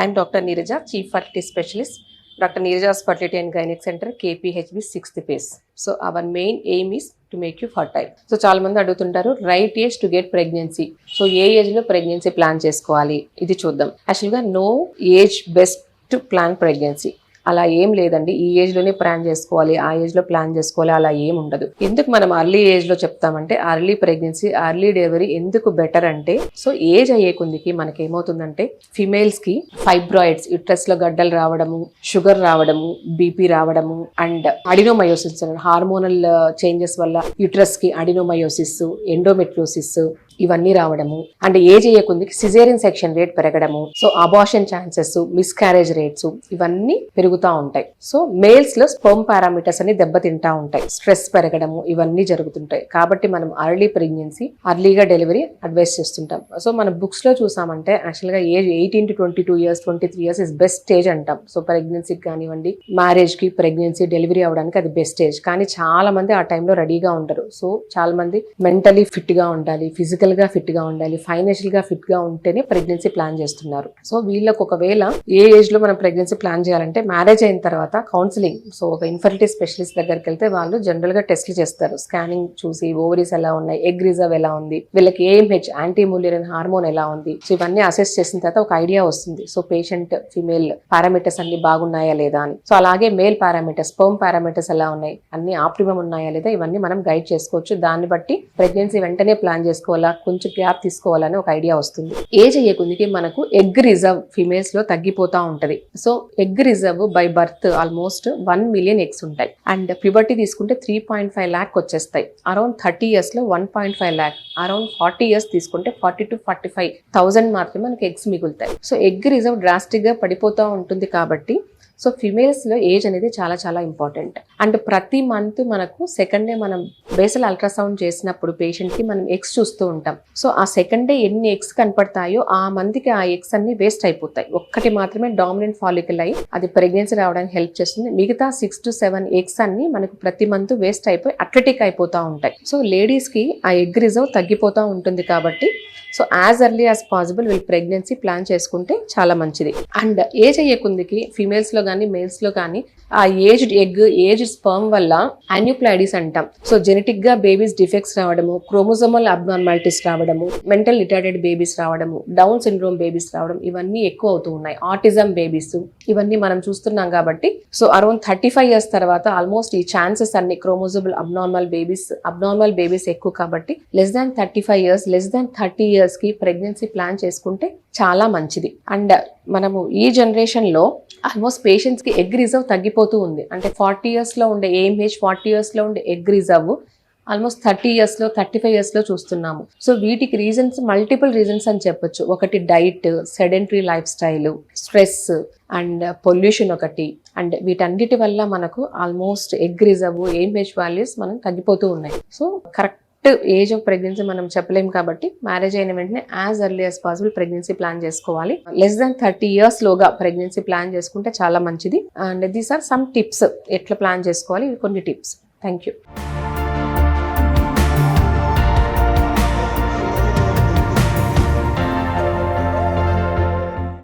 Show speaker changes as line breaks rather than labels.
I'm doctor Neeraja chief fertility specialist doctor Neeraja's fertility and gynaec centre KPHB sixth phase so our main aim is to make you fertile. So చాలా మంది అడుగుతుంటారు right age to get pregnancy. So ఏ ఏజ్లో pregnancy plan చేసుకోవాలి? ఇది చూద్దాం. యాక్చువల్గా no age best plan pregnancy. అలా ఏం లేదండి. ఈ ఏజ్లోనే ప్లాన్ చేసుకోవాలి ఆ ఏజ్లో ప్లాన్ చేసుకోవాలి అలా ఏం ఉండదు. ఎందుకు మనం అర్లీ ఏజ్లో చెప్తామంటే అర్లీ ప్రెగ్నెన్సీ అర్లీ డెలివరీ ఎందుకు బెటర్ అంటే సో ఏజ్ అయ్యే కొందికి మనకి ఏమవుతుందంటే ఫిమేల్స్కి ఫైబ్రాయిడ్స్ యుట్రస్లో గడ్డలు రావడము షుగర్ రావడము బీపీ రావడము అండ్ అడినోమయోసిస్ హార్మోనల్ చేంజెస్ వల్ల యుట్రస్కి అడినోమయోసిస్ ఎండోమెట్రోసిస్ ఇవన్నీ రావడము. అండ్ ఏజ్ అయ్యేకుందికి సిజేరియన్ సెక్షన్ రేట్ పెరగడము. So abortion chances miscarriage rates ఇవన్నీ పెరుగుతూ ఉంటాయి. సో మేల్స్లో స్పర్మ్ పారామీటర్స్ అని దెబ్బతింటా ఉంటాయి. స్ట్రెస్ పెరగడము ఇవన్నీ జరుగుతుంటాయి. కాబట్టి మనం అర్లీ ప్రెగ్నెన్సీ అర్లీగా డెలివరీ అడ్వైస్ చేస్తుంటాం. సో మన బుక్స్లో చూసామంటే యాక్చువల్గా age eighteen to twenty two years twenty three years is best stage అంటాం. సో ప్రెగ్నెన్సీకి కానివ్వండి మ్యారేజ్కి ప్రెగ్నెన్సీ డెలివరీ అవ్వడానికి అది బెస్ట్ స్టేజ్ కానీ చాలా మంది ఆ టైంలో రెడీగా ఉంటారు సో చాలా మంది మెంటలీ ఫిట్గా ఉండాలి ఫిజికల్ ఫిజికల్గా ఫిట్గా ఉండాలి ఫైనాన్షియల్గా గా ఫిట్గా ఉంటేనే ప్రెగ్నెన్సీ ప్లాన్ చేస్తున్నారు. సో వీళ్ళకి ఒకవేళ ఏ ఏజ్లో మనం ప్రెగ్నెన్సీ ప్లాన్ చేయాలంటే మ్యారేజ్ అయిన తర్వాత కౌన్సిలింగ్ సో ఒక ఇన్ఫర్టిలిటీ స్పెషలిస్ట్ దగ్గరికి వెళ్తే వాళ్ళు జనరల్గా టెస్ట్లు చేస్తారు. స్కానింగ్ చూసి ఓవరీస్ ఎలా ఉన్నాయి ఎగ్ రిజర్వ్ ఎలా ఉంది వీళ్ళకి ఏఎంహెచ్ యాంటీమూలియన్ హార్మోన్ ఎలా ఉంది సో ఇవన్నీ అసెస్ చేసిన తర్వాత ఒక ఐడియా వస్తుంది. సో పేషెంట్ ఫీమేల్ పారామీటర్స్ అన్ని బాగున్నాయా లేదా అని. సో అలాగే మేల్ పారామీటర్స్ స్పర్మ్ పారామీటర్స్ ఎలా ఉన్నాయి అన్ని ఆప్టిమం ఉన్నాయా లేదా ఇవన్నీ మనం గైడ్ చేసుకోవచ్చు. దాన్ని బట్టి ప్రెగ్నెన్సీ వెంటనే ప్లాన్ చేసుకోవాలా కొంచెం గ్యాప్ తీసుకోవాలని ఒక ఐడియా వస్తుంది. ఏజ్ అయ్యే కొద్దికి మనకు ఎగ్ రిజర్వ్ ఫిమేల్స్లో తగ్గిపోతా ఉంటది. So egg reserve by birth almost one million eggs ఉంటాయి. అండ్ ప్యూబర్టీ తీసుకుంటే త్రీ పాయింట్ ఫైవ్ ల్యాక్ వచ్చేస్తాయి. అరౌండ్ థర్టీ ఇయర్స్లో one point five lakh around forty years తీసుకుంటే forty to forty five thousand మాత్రమే మనకి ఎగ్స్ మిగులుతాయి. సో ఎగ్ రిజర్వ్ డ్రాస్టిక్గా పడిపోతూ ఉంటుంది కాబట్టి సో ఫిమేల్స్లో ఏజ్ అనేది చాలా చాలా ఇంపార్టెంట్ అండ్ ప్రతి మంత్ మనకు సెకండ్ డే మనం బేసల్ అల్ట్రాసౌండ్ చేసినప్పుడు పేషెంట్కి మనం ఎగ్స్ చూస్తూ ఉంటాం. సో ఆ సెకండ్ డే ఎన్ని ఎగ్స్ కనపడతాయో ఆ మంత్కి ఆ ఎగ్స్ అన్ని వేస్ట్ అయిపోతాయి. ఒక్కటి మాత్రమే డామినెంట్ ఫాలికల్ అయ్యి అది ప్రెగ్నెన్సీ రావడానికి హెల్ప్ చేస్తుంది. మిగతా సిక్స్ టు సెవెన్ ఎగ్స్ అన్ని మనకు ప్రతి మంత్ వేస్ట్ అయిపోయి అట్లెటిక్ అయిపోతూ ఉంటాయి. సో లేడీస్కి ఆ ఎగ్ రిజర్వ్ తగ్గిపోతూ ఉంటుంది కాబట్టి so as early as possible వీళ్ళు ప్రెగ్నెన్సీ ప్లాన్ చేసుకుంటే చాలా మంచిది. అండ్ ఏజ్ అయ్యే కొందికి ఫీమేల్స్లో కానీ మేల్స్లో కానీ ఆ ఏజ్డ్ ఎగ్ ఏజ్ స్పర్మ్ వల్ల అన్యూప్లాయిడీస్ అంటాం. సో జెనెటిక్గా బేబీస్ డిఫెక్ట్స్ రావడము క్రోమోజోమల్ అబ్నార్మాలిటీస్ రావడము మెంటల్ రిటార్డెడ్ బేబీస్ రావడము డౌన్ సిండ్రోమ్ బేబీస్ రావడం ఇవన్నీ ఎక్కువ అవుతూ ఉన్నాయి. ఆటిజం బేబీస్ ఇవన్నీ మనం చూస్తున్నాం కాబట్టి so around thirty five years తర్వాత ఆల్మోస్ట్ ఈ ఛాన్సెస్ అన్ని chromosomal abnormal babies abnormal babies ఎక్కువ కాబట్టి less than thirty five years less than thirty years కి ప్రెగ్నెన్సీ ప్లాన్ చేసుకుంటే చాలా మంచిది. అండ్ మనము ఈ జనరేషన్లో ఆల్మోస్ట్ పేషెంట్స్కి ఎగ్ రిజర్వ్ తగ్గిపోతూ ఉంది. అంటే ఫార్టీ ఇయర్స్లో ఉండే ఏఎంహెచ్ ఫార్టీ ఇయర్స్లో ఉండే ఎగ్ రిజర్వ్ ఆల్మోస్ట్ థర్టీ ఇయర్స్లో థర్టీ ఫైవ్ ఇయర్స్లో చూస్తున్నాము. సో వీటికి రీజన్స్ మల్టిపుల్ రీజన్స్ అని చెప్పొచ్చు. ఒకటి diet sedentary lifestyle stress and pollution ఒకటి. అండ్ వీటన్నిటి వల్ల మనకు almost egg reserve AMH values మనం తగ్గిపోతూ ఉన్నాయి. So correct age of pregnancy మనం చెప్పలేం కాబట్టి మ్యారేజ్ అయిన వెంటనే as early as possible pregnancy plan చేసుకోవాలి. లెస్ దాన్ థర్టీ ఇయర్స్ లోగా ప్రెగ్నెన్సీ ప్లాన్ చేసుకుంటే చాలా మంచిది. And these are some tips ఎట్లా ప్లాన్ చేసుకోవాలి. కొన్ని టిప్స్ థ్యాంక్ యూ